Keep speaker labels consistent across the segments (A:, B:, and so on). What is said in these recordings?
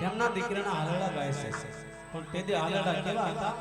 A: તેમના દીકરાના આલડા ગાય છે. પણ તે દી હાલડા કેવા હતા?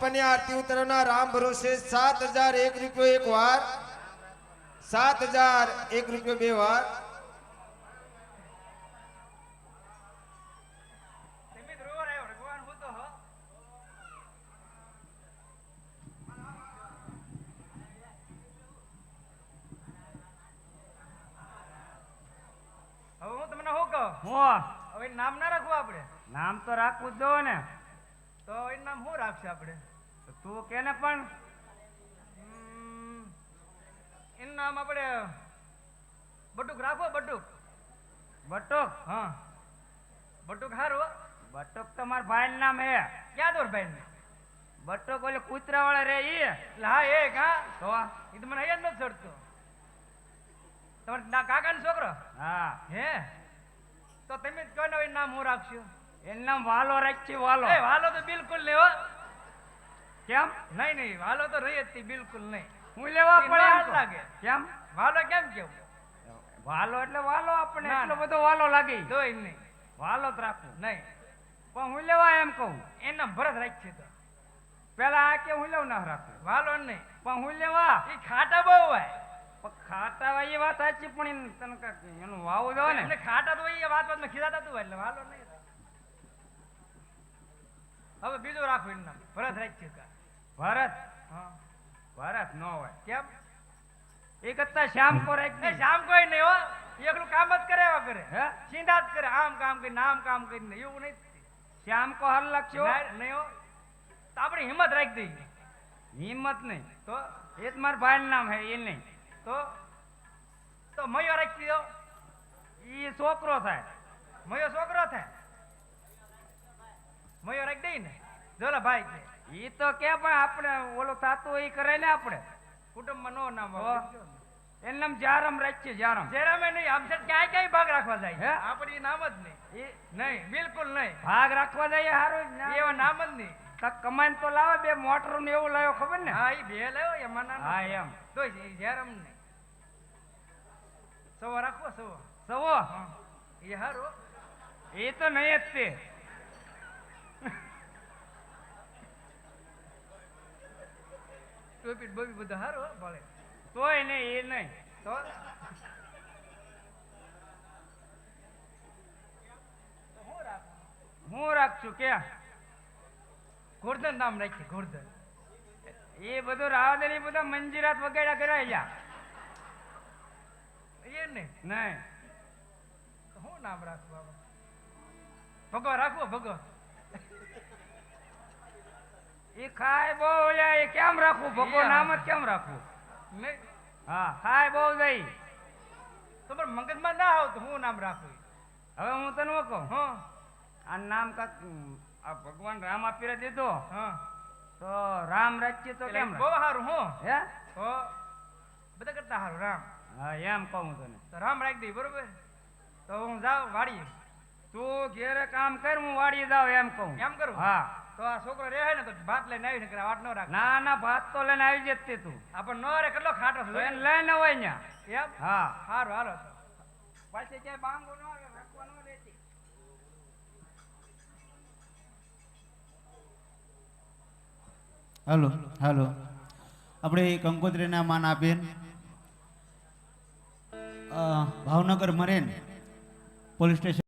B: રામદેવ આરતી ઉતરવના રામ ભરોસે સાત હજાર એક રૂપિયો એક વાર. સાત હજાર એક રૂપિયો બે વાર.
C: હવે નામ ના રાખવું આપણે.
D: નામ તો રાખવું જ દો ને.
C: તો એનું નામ શું રાખશે આપણે?
D: તું કે ને પણ
C: એનું નામ આપણે બટુક રાખો બટુક.
D: બટુક?
C: હા. બટુક હારું.
D: બટુક તો મારા ભાઈ નામ હે.
C: ક્યાં દોર ભાઈ ને
D: બટુક ઓલે કૂતરા વાળા રે ઈ.
C: એટલે હા એ હા.
D: તો
C: એ તો મને અહીંયા જ નથી ચડતો. કાકા નો છોકરો?
D: હા.
C: હે? તો તમે જ કહો ને નામ હું રાખશું?
D: એનું નામ વાલો રાખી વાલો.
C: એ વાલો તો બિલકુલ લેવો.
D: કેમ?
C: નહીં નહીં વાલો તો રહી હતી બિલકુલ નહીં.
D: હું લેવા પડે એમ
C: લાગે.
D: કેમ?
C: વાલો કેમ કેવું?
D: વાલો એટલે વાલો આપણે એટલો બધો વાલો લાગે.
C: તો નહીં.
D: વાલો જ રાખવું.
C: નહીં.
D: પણ હું લેવા એમ કહું.
C: એના ભરત રાખશે તો.
D: પેલા આ કે હું લેવું ના રાખું?
C: વાલો નહીં.
D: પણ હું લેવા.
C: એ ખાટા બહુ હોય.
D: ખાટા હોય એ વાત સાચી પણ એને તને એનું વાવું જવા ને.
C: એટલે ખાટા તો એ વાત વાત ખીરાતા તું એટલે વાલો નહીં. હવે બીજું રાખો એનું નામ. ભરત રાખ્યું કા
D: ભરત?
C: હા.
D: ભરત ન હોય.
C: કેમ?
D: એક કરતા શ્યામ કો રાખ
C: શામ કોઈ નહીં હો. એકલું કામ જ કરે એવા કરે.
D: હે?
C: ચિંતા જ કરે. આમ કામ કરીને આમ કામ કરીને. એવું નહીં.
D: શ્યામ કો હલ
C: ના- નહીં હો. તો આપણે હિંમત રાખી દઈએ.
D: હિંમત નહીં.
C: તો?
D: એ જ મારા ભાઈનું નામ હે એ નહીં.
C: તો? તો મયો રાખી દો.
D: એ છોકરો થાય.
C: મયો છોકરો થાય? મયો રાખી દઈ ને. જોલા ભાઈ. કે
D: એ તો કે પણ આપણે ઓલો થતું એ કરે ને આપણે.
C: કુટુંબમાં નો નામ
D: હો. એનું નામ જારમ રાખીએ જારમ.
C: જેરામે નહીં આમ છે ક્યાંય ક્યાંય ભાગ રાખવા
D: હે?
C: જાય આપણે ઈ નામ જ નહીં.
D: એ
C: નહીં બિલકુલ નહીં.
D: ભાગ રાખવા જાય સારું જ
C: એવા નામ જ નહીં.
D: કાંઈક કમાઈને તો લાવે બે મોટર ને એવું લાવ્યો ખબર ને?
C: હા એ બે લાવ્યો એમાં ના
D: હા એમ.
C: તો જેરમ નહીં. સવો રાખવો સવો.
D: સવો?
C: હા. એ હારો.
D: એ તો નહીં જ તે.
C: ટોપી બોપી બધું હો, ભલે
D: તોય નહીં એ નહીં.
C: તો?
D: હું રાખશું કે
C: ગોરધન નામ રાખીએ ગોરધન.
D: એ બધું રાવદન એ બધા મંજીરાત વગેરે કરાય જા
C: એ નહીં.
D: નહીં.
C: શું નામ રાખવું આપણે ભગવા રાખવો ભગવા
D: એ ખાય બહુ ઓલા એ કેમ રાખવું?
C: ભગવાન.
D: નામ જ કેમ રાખવું? હા ખાય બહુ જઈ
C: તમારે મગજમાં ના આવતું હું નામ રાખું?
D: હવે હું તને હું કહું?
C: હા.
D: આ નામ કાક આ ભગવાન રામ આપીને દીધો.
C: હા.
D: તો રામ રાખીએ તો કેમ
C: બહુ સારું હું.
D: હે?
C: હો બધા કરતા સારું રામ.
D: હા એમ કહું તને.
C: તો રામ રાખી દઈ બરોબર? તો હું જાઉં વાડીએ.
D: તું ઘેરે કામ કર હું વાડી જાવ એમ કહું.
C: એમ કરું?
D: હા.
C: તો આ છોકરો રહે ને તો ભાત લઈને આવી ને વાટ નો રાખ.
D: ના ના ભાત તો લઈને આવી જતી તું.
C: આપણ નો રે કેટલો ખાટો છે
D: એને લઈને હોય ને
C: એમ?
D: હા.
C: સારું હાલો.
D: પાછી ક્યાંય બાંગો નો આવે રાખવા ન દેતી.
A: હાલો હાલો. આપણે કંકોત્રીના માન આપીએ. Bhavnagar મરેન police station